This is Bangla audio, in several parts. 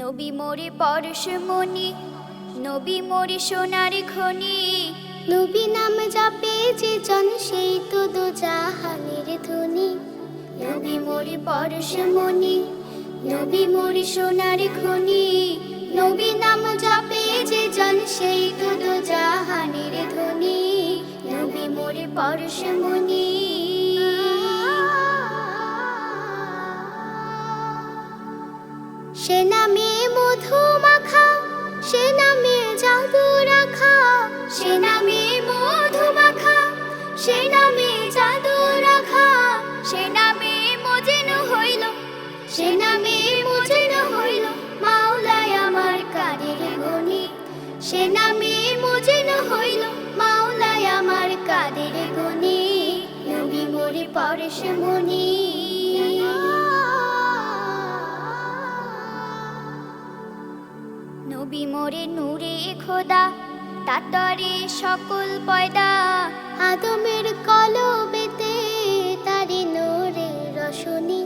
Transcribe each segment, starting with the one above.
নবী মোরে পরশমণি নবী মোরে সোনার খনি। নবী নাম জাপে যে জন সেই তো দো জাহানের ধ্বনি নবী মোরে পরশমণি নবী মোরে সোনার খনি। নবী নাম জপে যে জন সেই তো দো জাহানের ধ্বনি নবী মোরে পরশমণি সে সে নামে মধু মাখা সে নামে জাদু রাখা সে নামে মজিন হইল, সে নামে মজিন হইল, মাওলায় আমার কাদের গনি। সে নামে মজিন হইল, মাওলায় আমার কাদের গনি। নবী মোরে পরশ মনি। নবী মোরে নূরে খোদা তাতরে সকল পয়দা আদমের কলবেতে, তারি নোরে রশনি,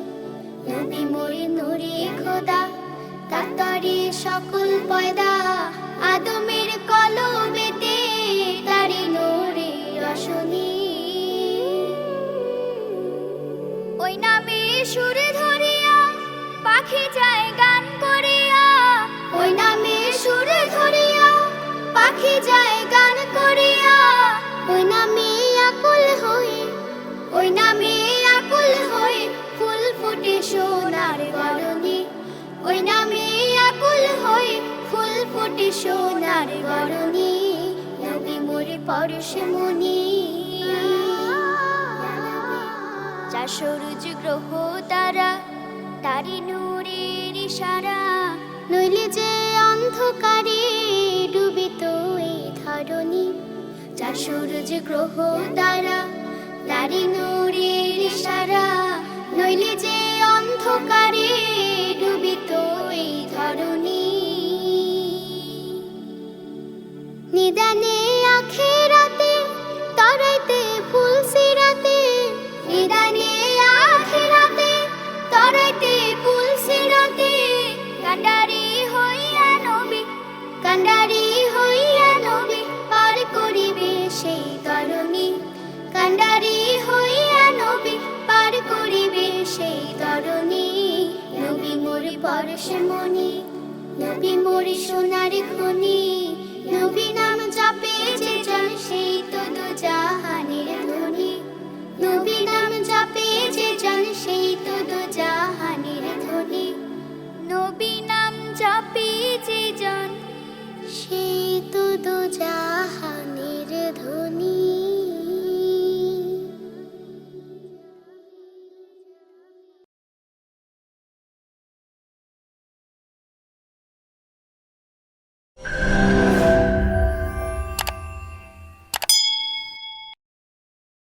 নবী মোরে নূরে খোদা। তাতরে সকল পয়দা আদমের কলবেতে, তারি নূরে রশনি। ওই নামে সুরে ওই নামে আকুল হয়ে ফুল ফুটে সোনার গরনি নবী মোরে পরশ মনি। যা সরুজ গ্রহ তারা তারি নূরের ইশারা। নইলে যে অন্ধকারে ডুবিত এই ধরণী। যা সূরজ গ্রহ তারা তারি নূরের ইশারা। কান্ডারি হইয়া নবী পার করিবে সেই তরণী। কান্ডারি হইয়া নবী পার করিবে সেই তরণী। নবী মরি পরশ মনি নবী মরি সোনার খনি। নবী নাম জপে